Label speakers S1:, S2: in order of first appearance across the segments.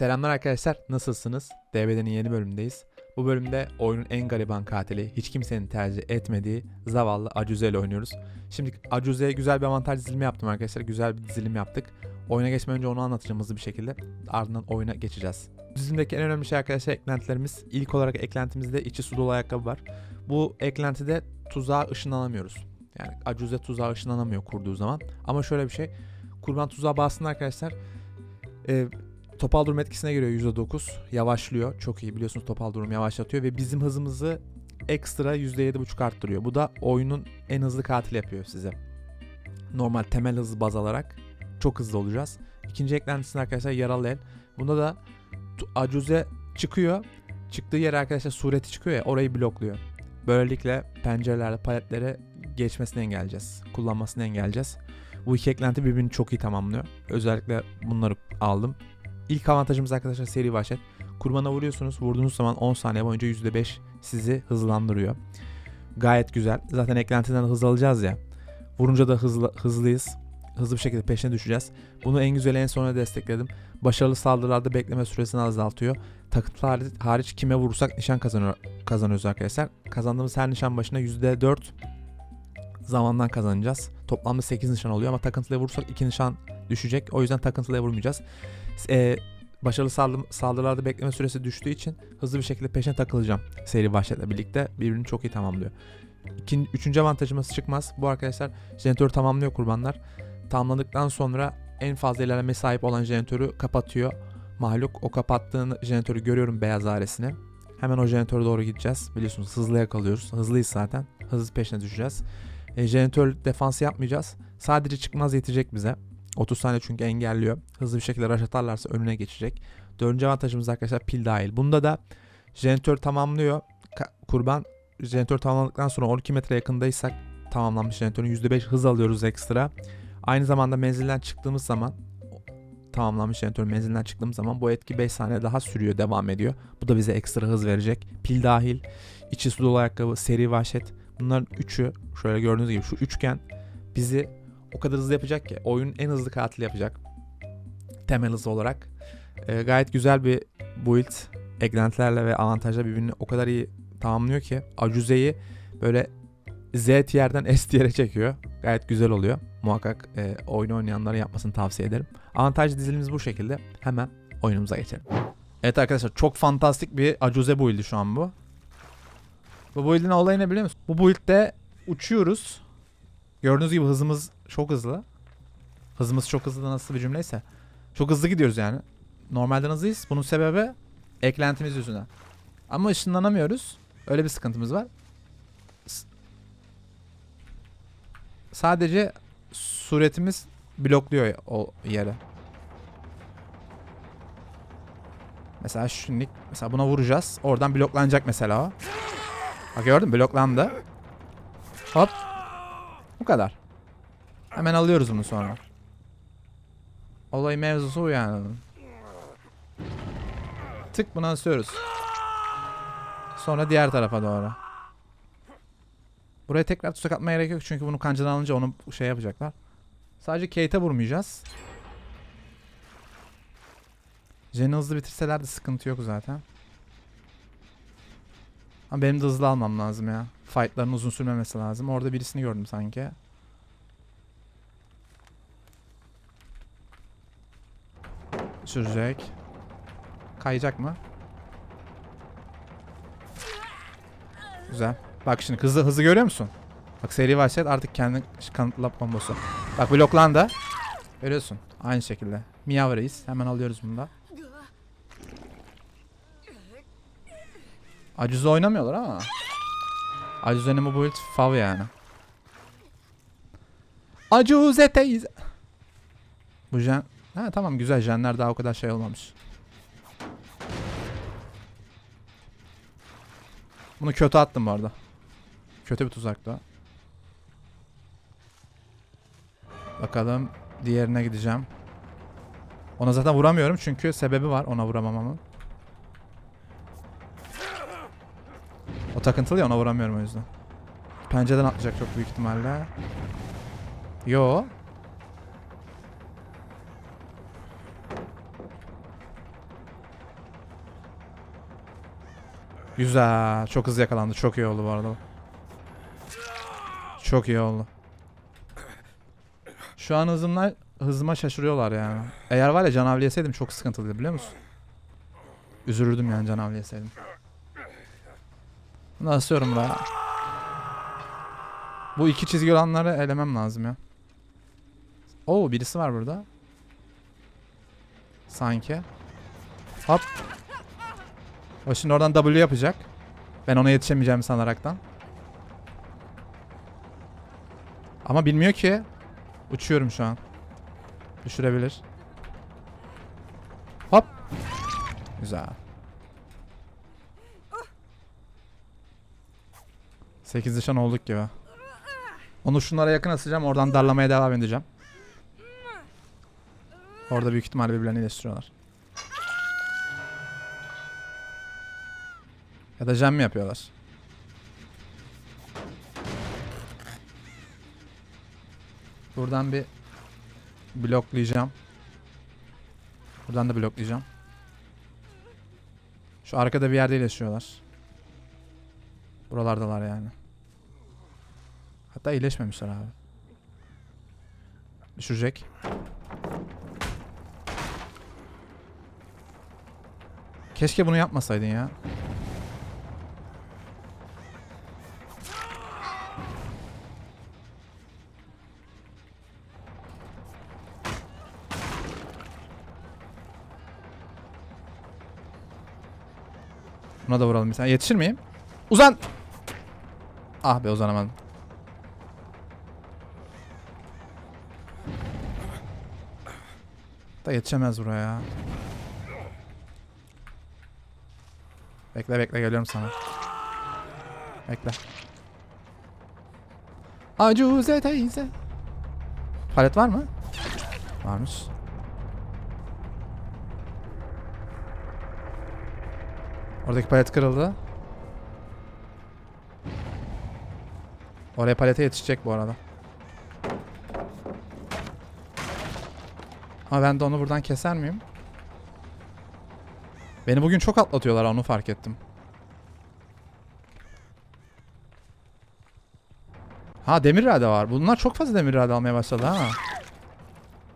S1: Selamlar arkadaşlar, nasılsınız? DBD'nin yeni bölümündeyiz. Bu bölümde oyunun en gariban katili, hiç kimsenin tercih etmediği zavallı Acuze ile oynuyoruz. Şimdi Acuze'ye güzel bir avantaj dizilimi yaptım arkadaşlar, güzel bir dizilim yaptık. Oyuna geçmeden önce onu anlatacağım hızlı bir şekilde. Ardından oyuna geçeceğiz. Dizilimdeki en önemli şey arkadaşlar eklentilerimiz. İlk olarak eklentimizde içi su dolu ayakkabı var. Bu eklentide tuzağa ışınlanamıyoruz. Yani Acuze tuzağa ışınlanamıyor kurduğu zaman. Ama şöyle bir şey, kurban tuzağa bastığında arkadaşlar... E, topal durum etkisine giriyor %9. Yavaşlıyor. Çok iyi biliyorsunuz topal durum yavaşlatıyor ve bizim hızımızı ekstra %7.5 arttırıyor. Bu da oyunun en hızlı katil yapıyor size. Normal temel hızı baz alarak çok hızlı olacağız. İkinci eklentisinde arkadaşlar yaralı el. Bunda da acuze çıkıyor. Çıktığı yere arkadaşlar sureti çıkıyor ya orayı blokluyor. Böylelikle pencerelerde paletlere geçmesini engelleyeceğiz. Kullanmasını engelleyeceğiz. Bu iki eklenti birbirini çok iyi tamamlıyor. Özellikle bunları aldım. İlk avantajımız arkadaşlar seri vahşet. Kurbana vuruyorsunuz. Vurduğunuz zaman 10 saniye boyunca %5 sizi hızlandırıyor. Gayet güzel. Zaten eklentiden hız alacağız ya. Vurunca da hızlı, hızlıyız. Hızlı bir şekilde peşine düşeceğiz. Bunu en güzel en sona destekledim. Başarılı saldırılarda bekleme süresini azaltıyor. Takıntılar hariç, hariç kime vurursak nişan kazanıyor, kazanıyoruz arkadaşlar. Kazandığımız her nişan başına %4 zamandan kazanacağız. Toplamda 8 nişan oluyor ama takıntıya vurursak 2 nişan düşecek. O yüzden takıntıya vurmayacağız. E, başarılı saldı- saldırılarda bekleme süresi düştüğü için hızlı bir şekilde peşine takılacağım. Seri vahşetle birlikte birbirini çok iyi tamamlıyor. İkinci, üçüncü avantajımız çıkmaz. Bu arkadaşlar jeneratörü tamamlıyor kurbanlar. Tamamladıktan sonra en fazla ilerleme sahip olan jeneratörü kapatıyor. Mahluk o kapattığın jeneratörü görüyorum beyaz airesini. Hemen o jeneratöre doğru gideceğiz. Biliyorsunuz hızlı yakalıyoruz. Hızlıyız zaten. Hızlı peşine düşeceğiz. E, jeneratör defansı yapmayacağız. Sadece çıkmaz yetecek bize. 30 saniye çünkü engelliyor. Hızlı bir şekilde rush atarlarsa önüne geçecek. Dördüncü avantajımız arkadaşlar pil dahil. Bunda da jeneratör tamamlıyor. Kurban jeneratör tamamladıktan sonra 12 metre yakındaysak tamamlanmış jeneratörün %5 hız alıyoruz ekstra. Aynı zamanda menzilden çıktığımız zaman tamamlanmış jeneratörün menzilinden çıktığımız zaman bu etki 5 saniye daha sürüyor, devam ediyor. Bu da bize ekstra hız verecek. Pil dahil, içi su dolu ayakkabı, seri vahşet. Bunların üçü şöyle gördüğünüz gibi şu üçgen bizi o kadar hızlı yapacak ki oyunun en hızlı katili yapacak. Temel hızı olarak. Ee, gayet güzel bir build. Eklentilerle ve avantajla birbirini o kadar iyi tamamlıyor ki Acuze'yi böyle Z tier'den S tier'e çekiyor. Gayet güzel oluyor. Muhakkak e, oyun oynayanlara yapmasını tavsiye ederim. Avantaj dizilimiz bu şekilde. Hemen oyunumuza geçelim. Evet arkadaşlar çok fantastik bir Acuze build'i şu an bu. Bu build'in olayı ne biliyor musun? Bu build'de uçuyoruz. Gördüğünüz gibi hızımız çok hızlı. Hızımız çok hızlı da nasıl bir cümleyse. Çok hızlı gidiyoruz yani. Normalden hızlıyız. Bunun sebebi eklentimiz yüzünden. Ama ışınlanamıyoruz. Öyle bir sıkıntımız var. S- Sadece suretimiz blokluyor o yere. Mesela şimdi mesela buna vuracağız. Oradan bloklanacak mesela o. Bak gördün bloklandı. Hop. Bu kadar. Hemen alıyoruz bunu sonra. Olay mevzusu bu yani. Tık bunu asıyoruz. Sonra diğer tarafa doğru. Buraya tekrar tuzak atmaya gerek yok çünkü bunu kancadan alınca onu şey yapacaklar. Sadece Kate'e vurmayacağız. Jen'i hızlı bitirseler de sıkıntı yok zaten. Ama benim de hızlı almam lazım ya. Fight'ların uzun sürmemesi lazım. Orada birisini gördüm sanki. Sürecek. Kayacak mı? Güzel. Bak şimdi hızı hızı görüyor musun? Bak seri vahşet artık kendi kanıtla bombosu. Bak bloklandı. Görüyorsun. Aynı şekilde. Miyav reis. Hemen alıyoruz bunu da. Acuze oynamıyorlar ama. Acuze'nin bu build fav yani. Acuze teyze. Bu jen... Ha tamam güzel jenler daha o kadar şey olmamış. Bunu kötü attım bu arada. Kötü bir tuzaktı. o. Bakalım diğerine gideceğim. Ona zaten vuramıyorum çünkü sebebi var ona vuramamamın. O takıntılı ya ona vuramıyorum o yüzden. Pencereden atlayacak çok büyük ihtimalle. Yo. Güzel. Çok hızlı yakalandı. Çok iyi oldu bu arada. Çok iyi oldu. Şu an hızımla hızıma şaşırıyorlar yani. Eğer var ya canavli yeseydim çok sıkıntılıydı biliyor musun? Üzülürdüm yani canavli yeseydim. Bunu asıyorum buraya. Bu iki çizgi olanları elemem lazım ya. Oo birisi var burada. Sanki. Hop. O şimdi oradan W yapacak. Ben ona yetişemeyeceğimi sanaraktan. Ama bilmiyor ki. Uçuyorum şu an. Düşürebilir. Hop. Güzel. 8 nişan olduk gibi. Onu şunlara yakın asacağım. Oradan darlamaya devam edeceğim. Orada büyük ihtimalle birbirlerini iyileştiriyorlar. Ya da jam mi yapıyorlar? Buradan bir bloklayacağım. Buradan da bloklayacağım. Şu arkada bir yerde iyileşiyorlar. Buralardalar yani. Hatta iyileşmemişler abi. Düşürecek. Keşke bunu yapmasaydın ya. Buna da vuralım bir tane. Yetişir miyim? Uzan! Ah be uzanamadım. Da yetişemez buraya. Bekle bekle geliyorum sana. Bekle. Acuze teyze. Palet var mı? Varmış. Oradaki palet kırıldı. Oraya palete yetişecek bu arada. Ama ben de onu buradan keser miyim? Beni bugün çok atlatıyorlar onu fark ettim. Ha demir irade var. Bunlar çok fazla demir irade almaya başladı ha.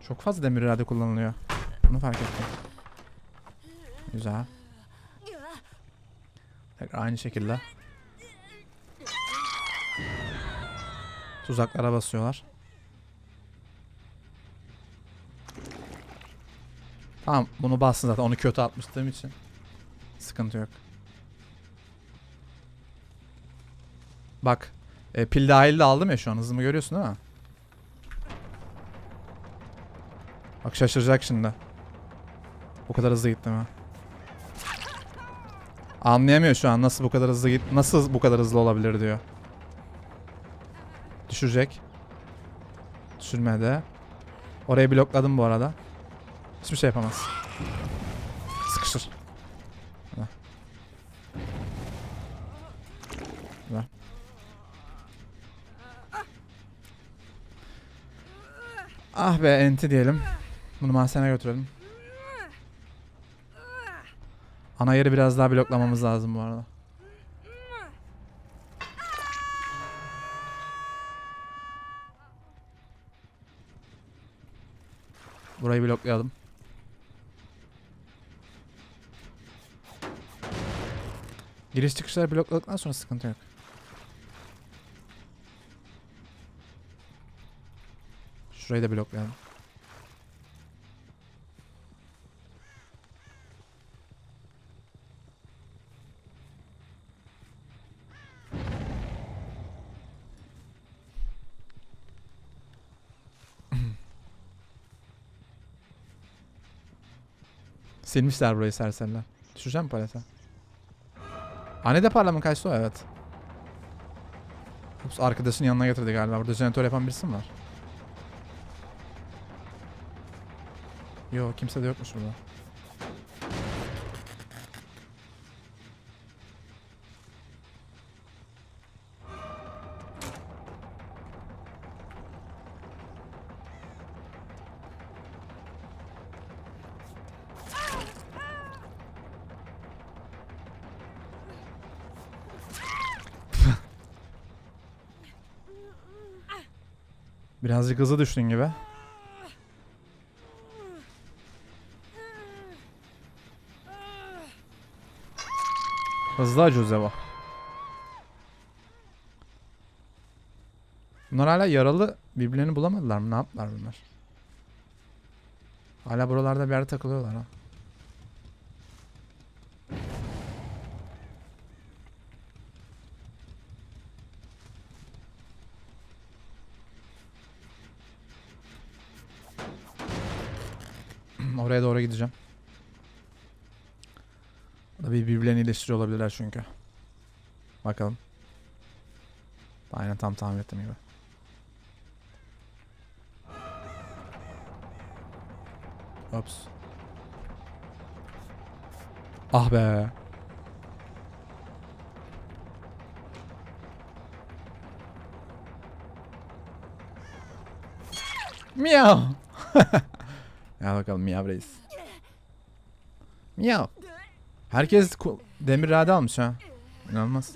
S1: Çok fazla demir irade kullanılıyor. Bunu fark ettim. Güzel. Tekrar aynı şekilde. Tuzaklara basıyorlar. Tamam bunu bassın zaten onu kötü atmıştığım için. Sıkıntı yok. Bak. E, pil dahil de aldım ya şu an hızımı görüyorsun değil mi? Bak şaşıracak şimdi. Bu kadar hızlı gittim ha. Anlayamıyor şu an nasıl bu kadar hızlı git nasıl bu kadar hızlı olabilir diyor. Düşürecek. Düşürmedi. Orayı blokladım bu arada. Hiçbir şey yapamaz. Ver. Ah be enti diyelim. Bunu mahzene götürelim. Ana yeri biraz daha bloklamamız lazım bu arada. Burayı bloklayalım. Giriş çıkışları blokladıktan sonra sıkıntı yok. Şurayı da bloklayalım. Silmişler burayı serseriler. Düşüreceğim mi palete? Anne de parlamento kaçtı o evet. Ups, arkadaşın yanına getirdi galiba. Burada jeneratör yapan birisi mi var? Yo kimse de yokmuş burada. Birazcık hızlı düştün gibi. Hızlı bu. Bunlar hala yaralı birbirlerini bulamadılar mı? Ne yaptılar bunlar? Hala buralarda bir yerde takılıyorlar ha. Oraya doğru gideceğim. Burada bir iyileştiriyor olabilirler çünkü. Bakalım. Aynen tam tahmin ettiğim gibi. Ops. Ah be. Miyav. Gel bakalım Miyav reis. Miyav. Herkes demir rade almış ha. İnanılmaz.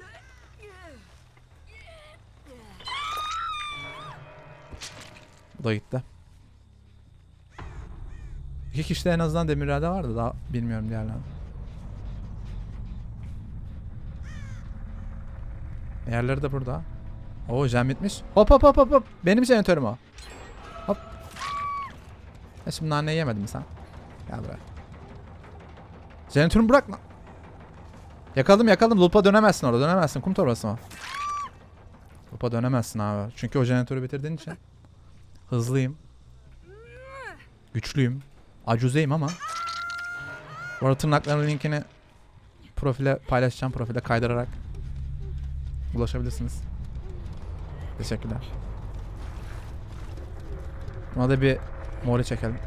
S1: Bu da gitti. İki kişide en azından demir rade vardı daha bilmiyorum diğerlerini. Yerleri de burada. Oo jam bitmiş. Hop hop hop hop hop. Benim jeneratörüm o. Hop. Ya şimdi naneyi yemedin mi sen? Gel buraya. Jeneratörümü bırak lan. Yakaladım yakaladım. Loop'a dönemezsin orada. Dönemezsin. Kum torbası mı? Loop'a dönemezsin abi. Çünkü o jeneratörü bitirdiğin için. Hızlıyım. Güçlüyüm. Acuzeyim ama. Bu arada tırnakların linkini profile paylaşacağım. Profile kaydırarak ulaşabilirsiniz. Teşekkürler. Buna da bir mori çekelim.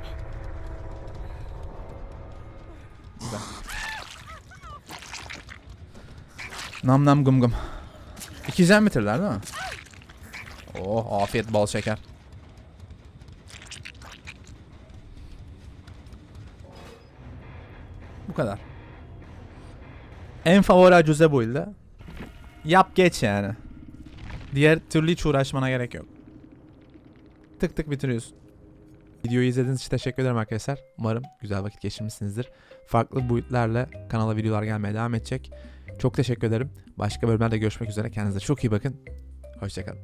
S1: Güzel. Nam nam gum gum. İki jam bitirdiler değil mi? Oh afiyet bal şeker. Bu kadar. En favori acuze bu ilde. Yap geç yani. Diğer türlü hiç uğraşmana gerek yok. Tık tık bitiriyorsun. Videoyu izlediğiniz için teşekkür ederim arkadaşlar. Umarım güzel vakit geçirmişsinizdir. Farklı boyutlarla kanala videolar gelmeye devam edecek. Çok teşekkür ederim. Başka bölümlerde görüşmek üzere. Kendinize çok iyi bakın. Hoşçakalın.